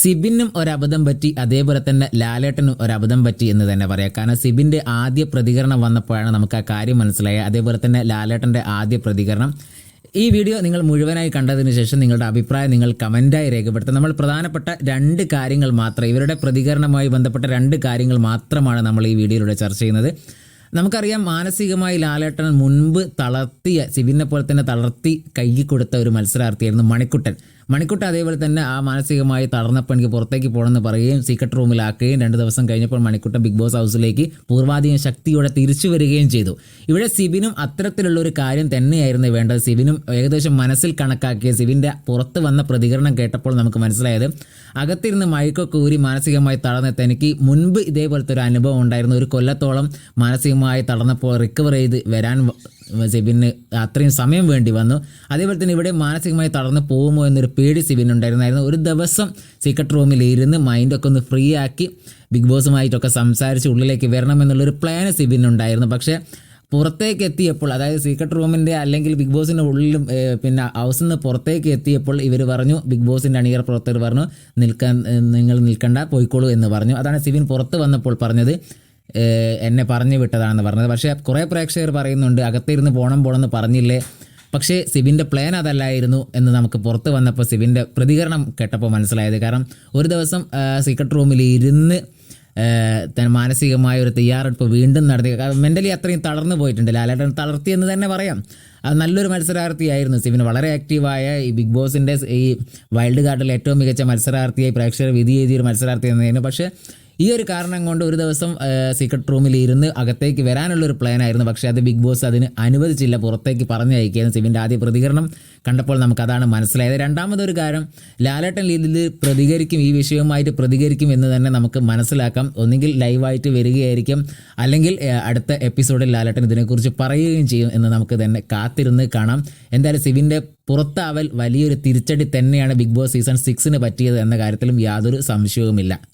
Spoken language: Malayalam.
സിബിനും ഒരബദ്ധം പറ്റി അതേപോലെ തന്നെ ലാലേട്ടനും ഒരബദ്ധം പറ്റി എന്ന് തന്നെ പറയാം. കാരണം സിബിന്റെ ആദ്യ പ്രതികരണം വന്നപ്പോഴാണ് നമുക്ക് ആ കാര്യം മനസ്സിലായത്. അതേപോലെ തന്നെ ലാലേട്ടന്റെ ആദ്യ പ്രതികരണം. ഈ വീഡിയോ നിങ്ങൾ മുഴുവനായി കണ്ടതിന് ശേഷം നിങ്ങളുടെ അഭിപ്രായം നിങ്ങൾ കമന്റായി രേഖപ്പെടുത്തുക. നമ്മൾ പ്രധാനപ്പെട്ട രണ്ട് കാര്യങ്ങൾ മാത്രം ഇവരുടെ പ്രതികരണവുമായി ബന്ധപ്പെട്ട രണ്ട് കാര്യങ്ങൾ മാത്രമാണ് നമ്മൾ ഈ വീഡിയോയിലൂടെ ചർച്ച ചെയ്യുന്നത്. നമുക്കറിയാം മാനസികമായി ലാലേട്ടൻ മുൻപ് തളർത്തിയ സിബിനെ പോലെ തന്നെ തളർത്തി കൈ കൊടുത്ത ഒരു മത്സരാർത്ഥിയായിരുന്നു മണിക്കുട്ടൻ. മണിക്കുട്ടൻ അതേപോലെ തന്നെ ആ മാനസികമായി തളർന്നപ്പോൾ എനിക്ക് പുറത്തേക്ക് പോകണമെന്ന് പറയുകയും സീക്രട്ട് റൂമിലാക്കുകയും രണ്ട് ദിവസം കഴിഞ്ഞപ്പോൾ മണിക്കുട്ടൻ ബിഗ് ബോസ് ഹൗസിലേക്ക് പൂർവാധികം ശക്തിയോടെ തിരിച്ചു വരികയും ചെയ്തു. ഇവിടെ സിബിനും അത്തരത്തിലുള്ള ഒരു കാര്യം തന്നെയായിരുന്നു വേണ്ടത്. സിബിനും ഏകദേശം മനസ്സിൽ കണക്കാക്കിയ സിബിന്റെ പുറത്ത് വന്ന പ്രതികരണം കേട്ടപ്പോൾ നമുക്ക് മനസ്സിലായത് അകത്തിരുന്ന് മയക്കൊക്കെ ഊരി മാനസികമായി തളർന്ന തനിക്ക് മുൻപ് ഇതേപോലത്തെ ഒരു അനുഭവം ഉണ്ടായിരുന്നു. ഒരു കൊല്ലത്തോളം മാനസികമായി തളർന്നപ്പോൾ റിക്കവർ ചെയ്ത് വരാൻ സിബിന് അത്രയും സമയം വേണ്ടി വന്നു. അതേപോലെ തന്നെ ഇവിടെ മാനസികമായി തളർന്നു പോകുമോ എന്നൊരു പേടി സിബിന് ഉണ്ടായിരുന്നായിരുന്നു ഒരു ദിവസം സീക്രട്ട് റൂമിൽ ഇരുന്ന് മൈൻഡൊക്കെ ഒന്ന് ഫ്രീ ആക്കി ബിഗ് ബോസുമായിട്ടൊക്കെ സംസാരിച്ച് ഉള്ളിലേക്ക് വരണമെന്നുള്ളൊരു പ്ലാൻ സിബിനുണ്ടായിരുന്നു. പക്ഷേ പുറത്തേക്ക് എത്തിയപ്പോൾ അതായത് സീക്രട്ട് റൂമിന്റെ അല്ലെങ്കിൽ ബിഗ് ബോസിന്റെ ഉള്ളിലും പിന്നെ ഹൗസിൽ നിന്ന് പുറത്തേക്ക് എത്തിയപ്പോൾ ഇവർ പറഞ്ഞു ബിഗ് ബോസിന്റെ അണിയർ പ്രവർത്തകർ പറഞ്ഞു നിൽക്കാൻ നിങ്ങൾ നിൽക്കണ്ട പോയിക്കോളൂ എന്ന് പറഞ്ഞു. അതാണ് സിബിൻ പുറത്ത് വന്നപ്പോൾ പറഞ്ഞത്. എന്നെ പറഞ്ഞു വിട്ടതാണെന്ന് പറഞ്ഞത്. പക്ഷേ കുറേ പ്രേക്ഷകർ പറയുന്നുണ്ട് അകത്തിരുന്ന് പോകണം പോകണം എന്ന് പറഞ്ഞില്ലേ? പക്ഷേ സിബിന്റെ പ്ലാൻ അതല്ലായിരുന്നു എന്ന് നമുക്ക് പുറത്ത് വന്നപ്പോൾ സിബിന്റെ പ്രതികരണം കേട്ടപ്പോൾ മനസ്സിലായത്. കാരണം ഒരു ദിവസം സീക്രട്ട് റൂമിൽ ഇരുന്ന് മാനസികമായ ഒരു തയ്യാറെടുപ്പ് വീണ്ടും നടത്തി. മെന്റലി അത്രയും തളർന്നു പോയിട്ടുണ്ട്. ലാലേട്ടൻ തളർത്തി എന്ന് തന്നെ പറയാം. അത് നല്ലൊരു മത്സരാർത്ഥിയായിരുന്നു. സിബിന് വളരെ ആക്റ്റീവായ ഈ ബിഗ് ബോസിന്റെ ഈ വൈൽഡ് കാർഡിൽ ഏറ്റവും മികച്ച മത്സരാർത്ഥിയായി പ്രേക്ഷകർ വിധി എഴുതിയൊരു മത്സരാർത്ഥി എന്നതായിരുന്നു പക്ഷേ ഈ ഒരു കാരണം കൊണ്ട് ഒരു ദിവസം സീക്രട്ട് റൂമിൽ ഇരുന്ന് അകത്തേക്ക് വരാനുള്ളൊരു പ്ലാൻ ആയിരുന്നു. പക്ഷേ അത് ബിഗ് ബോസ് അതിന് അനുവദിച്ചില്ല. പുറത്തേക്ക് പറഞ്ഞു അയക്കുകയായിരുന്നു സിബിന്റെ ആദ്യ പ്രതികരണം. കണ്ടപ്പോൾ നമുക്കതാണ് മനസ്സിലായത്. രണ്ടാമതൊരു കാര്യം ലാലേട്ടൻ ഇതിൽ പ്രതികരിക്കും ഈ വിഷയവുമായിട്ട് പ്രതികരിക്കും എന്ന് തന്നെ നമുക്ക് മനസ്സിലാക്കാം. ഒന്നുകിൽ ലൈവായിട്ട് വരികയായിരിക്കും അല്ലെങ്കിൽ അടുത്ത എപ്പിസോഡിൽ ലാലേട്ടൻ ഇതിനെക്കുറിച്ച് പറയുകയും ചെയ്യും എന്ന് നമുക്ക് തന്നെ കാത്തിരുന്ന് കാണാം. എന്തായാലും സിവിന്റെ പുറത്താവൽ വലിയൊരു തിരിച്ചടി തന്നെയാണ് ബിഗ് ബോസ് സീസൺ സിക്സിന് പറ്റിയത് എന്ന കാര്യത്തിലും യാതൊരു സംശയവുമില്ല.